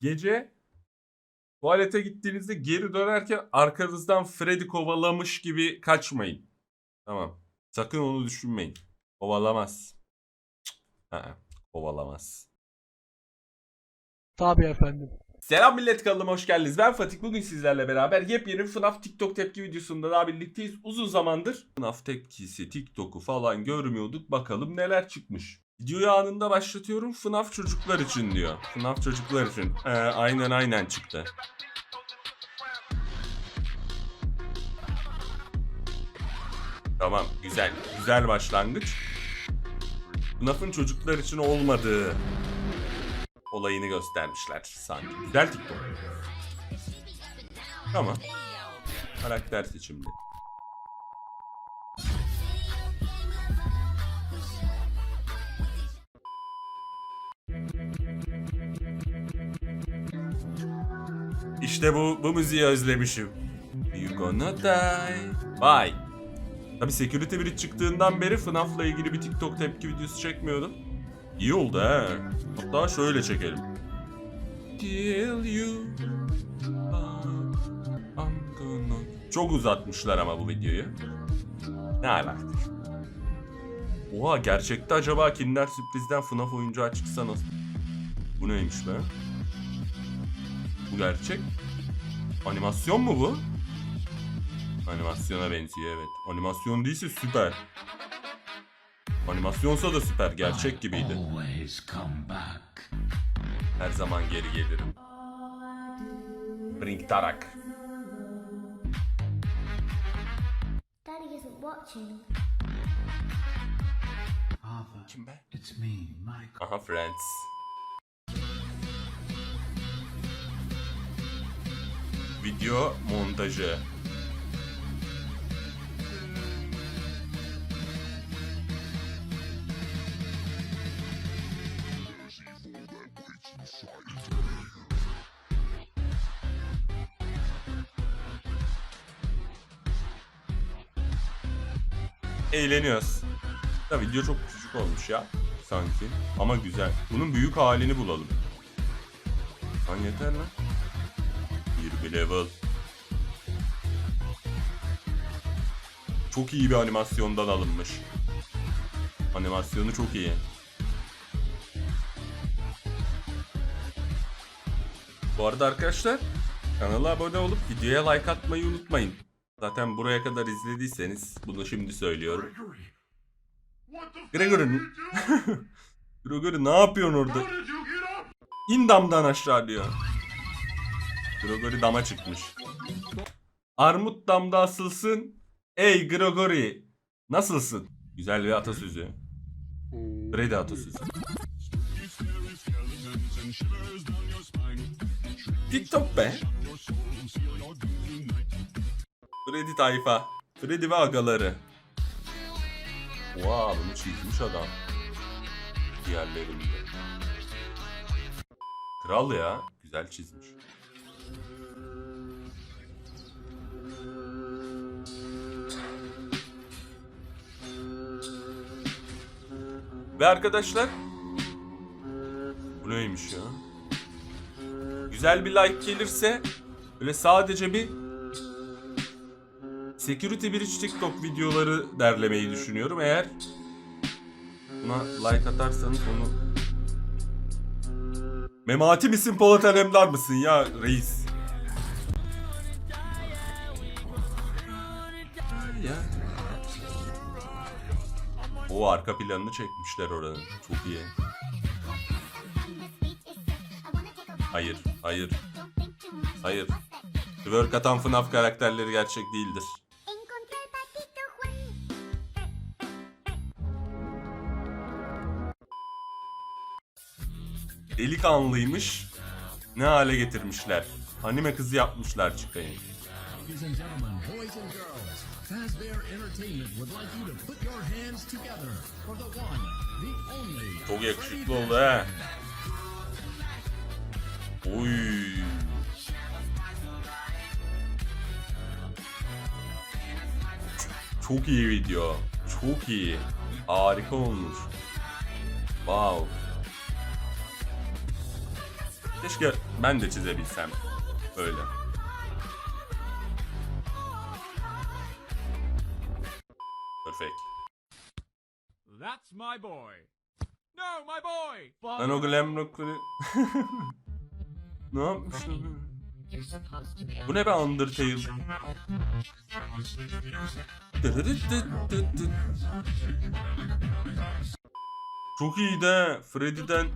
Gece tuvalete gittiğinizde geri dönerken arkanızdan Freddy kovalamış gibi kaçmayın. Tamam. Sakın onu düşünmeyin. Kovalamaz. Ha, kovalamaz. Tabii efendim. Selam millet kanalıma hoş geldiniz. Ben Fatih. Bugün sizlerle beraber yepyeni FNAF TikTok tepki videosunda daha birlikteyiz. Uzun zamandır FNAF tepkisi, TikTok'u falan görmüyorduk. Bakalım neler çıkmış. Videoyu anında başlatıyorum. FNAF çocuklar için diyor. FNAF çocuklar için. Ee, aynen aynen çıktı. Tamam güzel. Güzel başlangıç. FNAF'ın çocuklar için olmadığı olayını göstermişler sanki. Güzel TikTok. Tamam. Karakter seçimli. İşte bu, bu müziği özlemişim. You gonna die. Vay. Tabi Security Breach çıktığından beri FNAF'la ilgili bir TikTok tepki videosu çekmiyordum. İyi oldu he. Hatta şöyle çekelim. Kill you. Çok uzatmışlar ama bu videoyu. Ne alaka? Oha gerçekte acaba Kinder sürprizden FNAF oyuncağı çıksa nasıl? Bu neymiş be? Gerçek. Animasyon mu bu? Animasyona benziyor evet. Animasyon değilse süper. Animasyonsa da süper. Gerçek gibiydi. Her zaman geri gelirim. Bring Tarak. Kim be? it's me, Michael. Aha Friends. Video montajı. Eğleniyoruz. Da video çok küçük olmuş ya sanki. Ama güzel. Bunun büyük halini bulalım. Lan yeter lan. 20 level. Çok iyi bir animasyondan alınmış. Animasyonu çok iyi. Bu arada arkadaşlar kanala abone olup videoya like atmayı unutmayın. Zaten buraya kadar izlediyseniz bunu şimdi söylüyorum. Gregory Gregory ne yapıyorsun orada? İn damdan aşağı diyor. Gregory dama çıkmış. Armut damda asılsın. Ey Gregory. Nasılsın? Güzel bir atasözü. Freddy atasözü. TikTok be. Freddy tayfa. Freddy ve agaları. Oha bunu çizmiş adam. Diğerlerinde. Kral ya. Güzel çizmiş. Ve arkadaşlar bu neymiş ya? Güzel bir like gelirse böyle sadece bir Security Breach TikTok videoları derlemeyi düşünüyorum. Eğer buna like atarsanız onu Memati misin Polat Alemdar mısın ya reis? O arka planını çekmişler oranın. Çok iyi. Hayır, hayır, hayır. Twerk atan FNAF karakterleri gerçek değildir. Delikanlıymış. Ne hale getirmişler. Anime kızı yapmışlar çıkayım. Ladies and gentlemen, boys and girls, Fazbear Entertainment would like you to put your hands together for the one, the only. Çok yakışıklı oldu he. Oy. Çok iyi video. Çok iyi. Harika olmuş. Wow. Keşke ben de çizebilsem. Böyle. Perfect. That's my boy. No, my boy. Ben o glam rock'ları... ne yapmışım? Bu ne be Undertale? Çok iyi de Freddy'den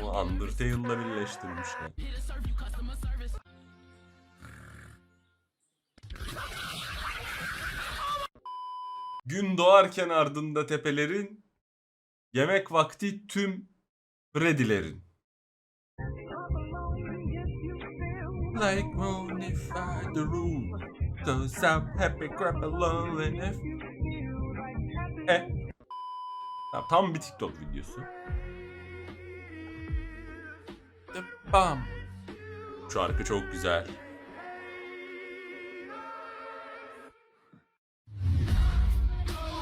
Bu Undertale'la birleştirmişler. Gün doğarken ardında tepelerin, yemek vakti tüm Freddy'lerin. Like moon if I the room, cause I'm happy crap alone and if... E. Tamam, tam bir TikTok videosu. Bam. Şarkı çok güzel.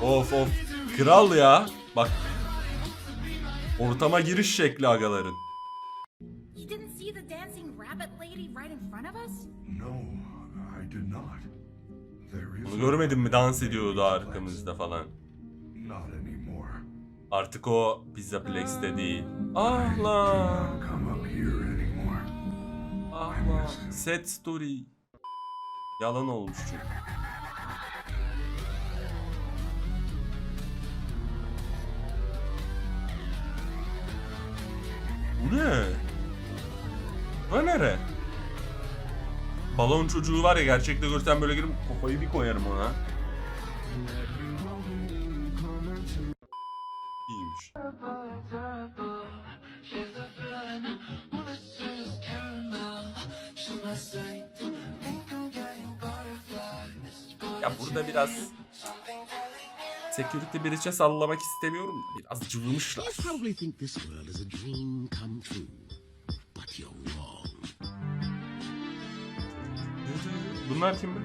Of of. Kral ya. Bak. Ortama giriş şekli agaların. Bunu görmedin mi? Dans ediyordu arkamızda falan. Artık o Pizza Plex'te değil. Ah anymore. Ah lan. Set story. Yalan olmuş çünkü. Bu nere? Balon çocuğu var ya gerçekte görsem böyle girip kafayı bir koyarım ona. İyiymiş. Ya burada biraz security breach'e sallamak istemiyorum. Biraz cıvımışlar. You probably think this world is a dream come true, but you're wrong. Bunlar kim be?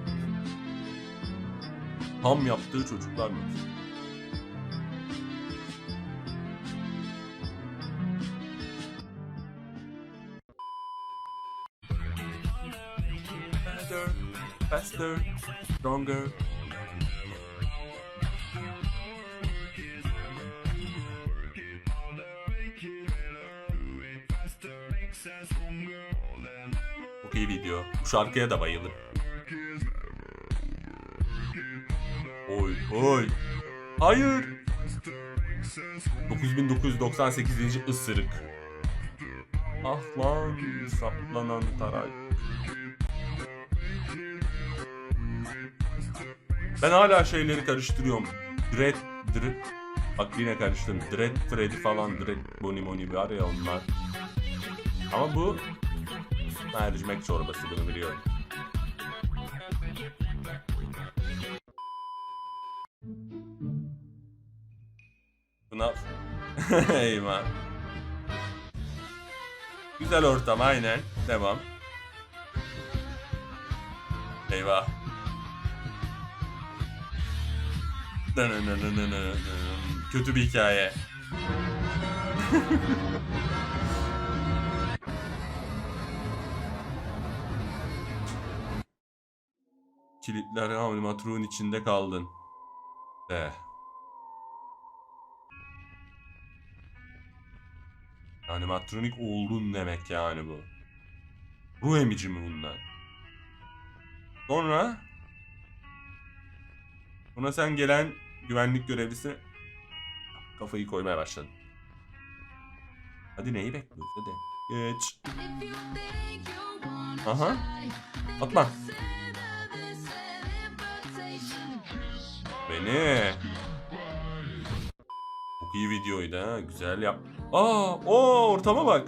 Ham yaptığı çocuklar mı? Faster, faster, stronger. İyi video. Bu şarkıya da bayılırım. Oy oy. Hayır. 9998. ısırık. Ah lan saplanan taray. Ben hala şeyleri karıştırıyorum. Dread, Dread. Bak yine karıştırdım. Dread Freddy falan, Dread Bonnie Money var ya onlar. Ama bu mercimek çorbası bunu biliyorum. Buna Eyvah. Güzel ortam aynen. Devam. Eyvah. Kötü bir hikaye. Kilitler animatron içinde kaldın. De. Animatronik oldun demek yani bu. Ruh emici mi bunlar? Sonra Buna sen gelen güvenlik görevlisi kafayı koymaya başladın. Hadi neyi bekliyoruz hadi. Geç. Aha. Atma. Beni. Çok iyi videoydu ha. Güzel yap. Aa, o ortama bak.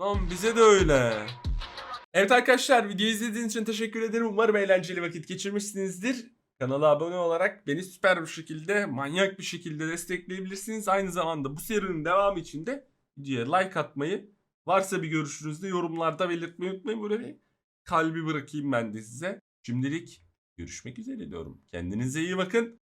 Lan bize de öyle. Evet arkadaşlar videoyu izlediğiniz için teşekkür ederim. Umarım eğlenceli vakit geçirmişsinizdir. Kanala abone olarak beni süper bir şekilde, manyak bir şekilde destekleyebilirsiniz. Aynı zamanda bu serinin devamı için de videoya like atmayı, varsa bir görüşünüzü de yorumlarda belirtmeyi unutmayın. Böyle bir kalbi bırakayım ben de size. Şimdilik Görüşmek üzere diyorum. Kendinize iyi bakın.